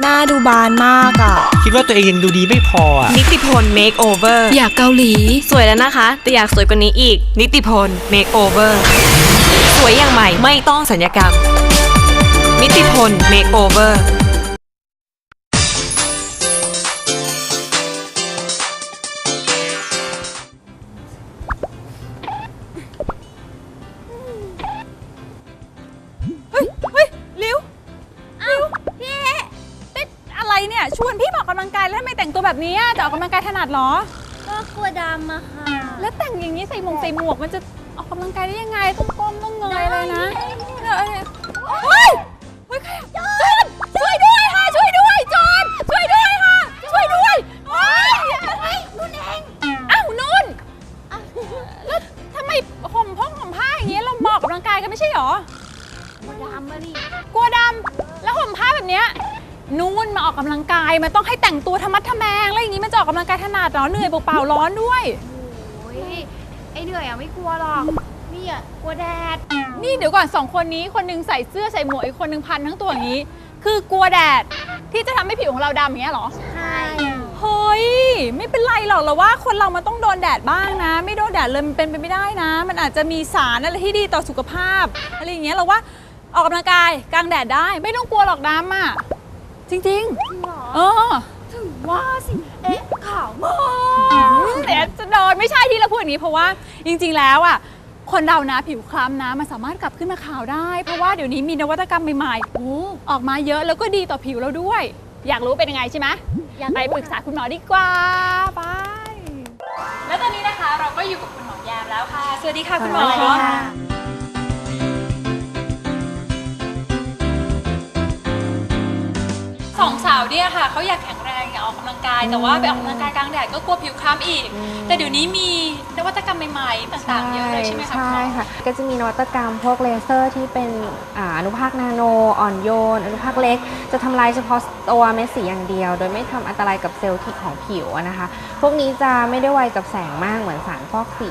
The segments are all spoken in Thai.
หน้าดูบานมากอะ่ะ คิดว่าตัวเองยังดูดีไม่พออะ นิติพล make over อยากเกาหลี สวยแล้วนะคะ แต่อยากสวยกว่านี้อีก นิติพล make over สวยอย่างใหม่ไม่ต้องสัญญกรรม นิติพล make over เฮ้ เนี่ยชวนพี่มาออกกำลังกายแล้วทำไมแต่งตัวแบบนี้อะจะออกกำลังกายถนัดเหรอ ก็กลัวดำอะค่ะแล้วแต่งอย่างนี้ใส่หมวกใส่หมวกมันจะออกกำลังกายได้ยังไงต้องก้มต้องเงยเลยนะเฮ้ยเฮ้ยเฮ้ยใครอะจอนช่วยด้วยค่ะช่วยด้วยจอนช่วยด้วยค่ะช่วยด้วยเฮ้ยเฮ้ยนุ่นเองอ้าวนุ่นแล้วทำไมห่มพ้องห่มผ้าอย่างนี้เรามาออกกำลังกายกันไม่ใช่หรอกลัวดำอะดิกลัวดำแล้วห่มผ้าแบบเนี้ย นู่นมาออกกำลังกาย มันต้องให้แต่งตัวธรรมัดทะแมงแล้วอย่างนี้มันจะออกกำลังกายถนัดเหรอเหนื่อยเปล่าๆร้อนด้วยโอ้ยไอเหนื่อยอะไม่กลัวหรอกนี่อะกลัวแดด นี่เดี๋ยวก่อนสองคนนี้คนหนึงใส่เสื้อใส่หมวกอีกคนหนึงพันทั้งตัวอย่างนี้ คือกลัวแดดที่จะทำให้ผิวของเราดำอย่างเงี้ยเหรอใช่เฮ้ยไม่เป็นไรหรอกเราว่าคนเรามันต้องโดนแดดบ้างนะ ไม่โดนแดดเลยมันเป็นไปไม่ได้นะ มันอาจจะมีสารอะไรที่ดีต่อสุขภาพอะไรอย่างเงี้ยเราว่าออกกำลังกายกลางแดดได้ ไม่ต้องกลัวหรอกดำอะ จริงจริงเหรอๆ เออถึงว่าสิ เอ๊ะขาวมากแต่จะโดนไม่ใช่ที่เราพูดอย่างนี้เพราะว่าจริงๆแล้วอะคนเรานะผิวคล้ำนะมันสามารถกลับขึ้นมาขาวได้ เพราะว่าเดี๋ยวนี้มีนวัตกรรมใหม่ๆโอ้ออกมาเยอะแล้วก็ดีต่อผิวเราด้วย อยากรู้เป็นยังไงใช่ไหมอยากไปปรึกษาคุณหมอดีกว่าไปแล้วตอนนี้นะคะเราก็อยู่กับคุณหมอแยมแล้วค่ะ สวัสดีค่ะคุณหมอ ส องสาวเนี่ยค่ะเขาอยากแข็งแรงอยากออกกำลังกาย แต่ว่าไปออกกำลังกายกลางแดดก็กลัวผิวคล้ำอีก แต่เดี๋ยวนี้มีนวัตกรรมใหม่ๆต่างๆเยอะเลยใช่ไหมคะคุณใช่หมอค่ะ ก็จะมีนวัตกรรมพวกเลเซอร์ที่เป็นอ่าอนุภาคนาโน อ่อนโยน อนุภาคเล็ก จะทำลายเฉพาะตัวเม็ดสีอย่างเดียว โดยไม่ทำอันตรายกับเซลล์ที่ของผิวอะนะคะ พวกนี้จะไม่ได้ไวกับแสงมากเหมือนสารฟอกสี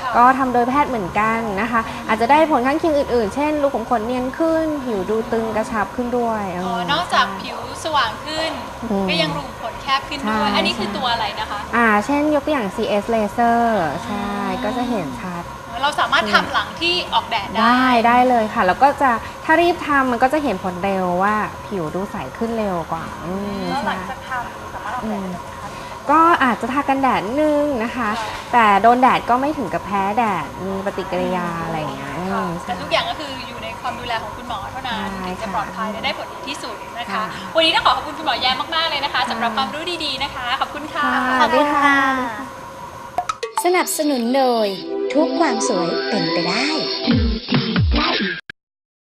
ค่ะก็ทำโดยแพทย์เหมือนกันนะคะ อาจจะได้ผลข้างเคียงอื่นๆ เช่นรูขุมขนเนียนขึ้น ผิวดูตึงกระชับขึ้นด้วยเอ๋อนอกจากผิวสว่างขึ้นอืมก็ยังรูขุมขนแคบขึ้นด้วยใช่อันนี้คือตัวอะไรนะคะ อ่า เช่นยกตัวอย่าง CS laser ใช่ ก็จะเห็นชัด เราสามารถทำหลังที่ออกแดดได้ ได้ได้เลยค่ะ แล้วก็จะถ้ารีบทำมันก็จะเห็นผลเร็วว่าผิวดูใสขึ้นเร็วกว่าอืมแล้วหลังใช่จากทำสามารถออกแดดได้ไหมคะ ก็อาจจะทากันแดดนิดนึงนะคะแต่โดนแดดก็ไม่ถึงกับแพ้แดด มีปฏิกิริยาอะไรอย่างเงี้ยอืค่ะม แต่ทุกอย่างก็คืออยู่ในความดูแลของคุณหมอเท่านั้นใช่ถึงจะค่ะปลอดภัยและได้ผลดีที่สุดนะคะ ค่ะ วันนี้ต้องขอขอบคุณคุณหมอแยมมากๆเลยนะคะสำหรับความรู้ดีๆนะคะ ขอบคุณค่ะค่ะสวัสดีค่ะ สนับสนุนโดย ทุกความสวยเป็นไปได้